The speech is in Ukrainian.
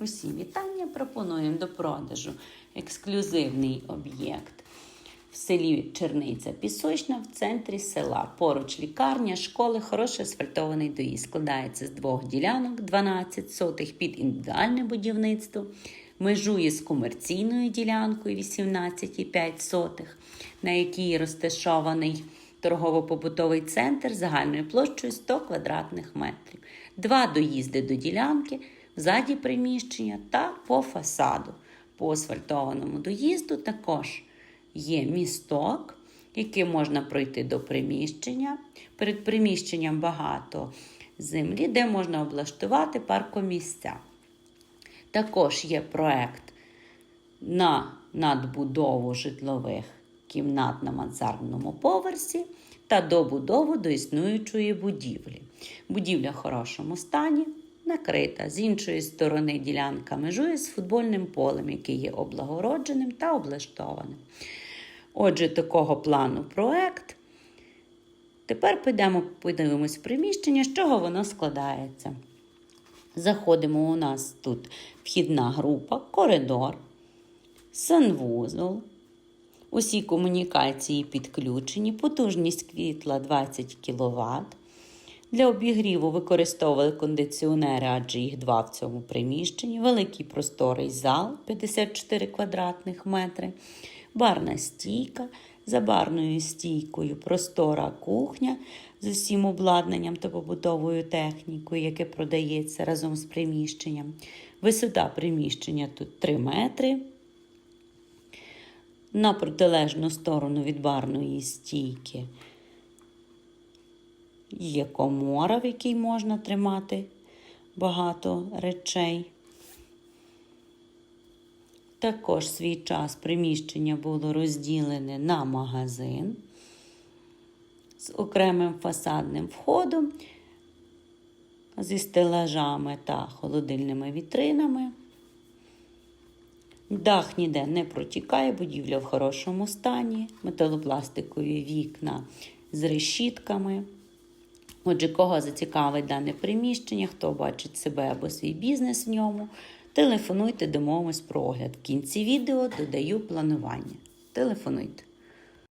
Усім вітання. Пропонуємо до продажу ексклюзивний об'єкт в селі Черниця Пісочна в центрі села. Поруч лікарня, школи, хороший асфальтований доїзд. Складається з двох ділянок 12 сотих під індивідуальне будівництво. Межує з комерційною ділянкою 18,5 сотих, на якій розташований торгово-побутовий центр загальною площею 100 квадратних метрів. Два доїзди до ділянки, ззаді приміщення та по фасаду. По асфальтованому доїзду також є місток, яким можна пройти до приміщення. Перед приміщенням багато землі, де можна облаштувати паркомісця. Також є проект на надбудову житлових кімнат на мансардному поверсі та добудову до існуючої будівлі. Будівля в хорошому стані, накрита. З іншої сторони ділянка межує з футбольним полем, який є облагородженим та облаштованим. Отже, такого плану проект. Тепер підемо подивимось приміщення, з чого воно складається. Заходимо у нас тут вхідна група, коридор, санвузол. Усі комунікації підключені, потужність світла 20 кВт. Для обігріву використовували кондиціонери, адже їх два в цьому приміщенні, великий просторий зал 54 квадратних метри, барна стійка. За барною стійкою простора кухня з усім обладнанням та побутовою технікою, яке продається разом з приміщенням. Висота приміщення тут 3 метри. На протилежну сторону від барної стійки є комора, в якій можна тримати багато речей. Також свій час приміщення було розділене на магазин з окремим фасадним входом, зі стелажами та холодильними вітринами. Дах ніде не протікає, будівля в хорошому стані, металопластикові вікна з решітками. Отже, кого зацікавить дане приміщення, хто бачить себе або свій бізнес в ньому, телефонуйте, домовимось про огляд. В кінці відео додаю планування. Телефонуйте.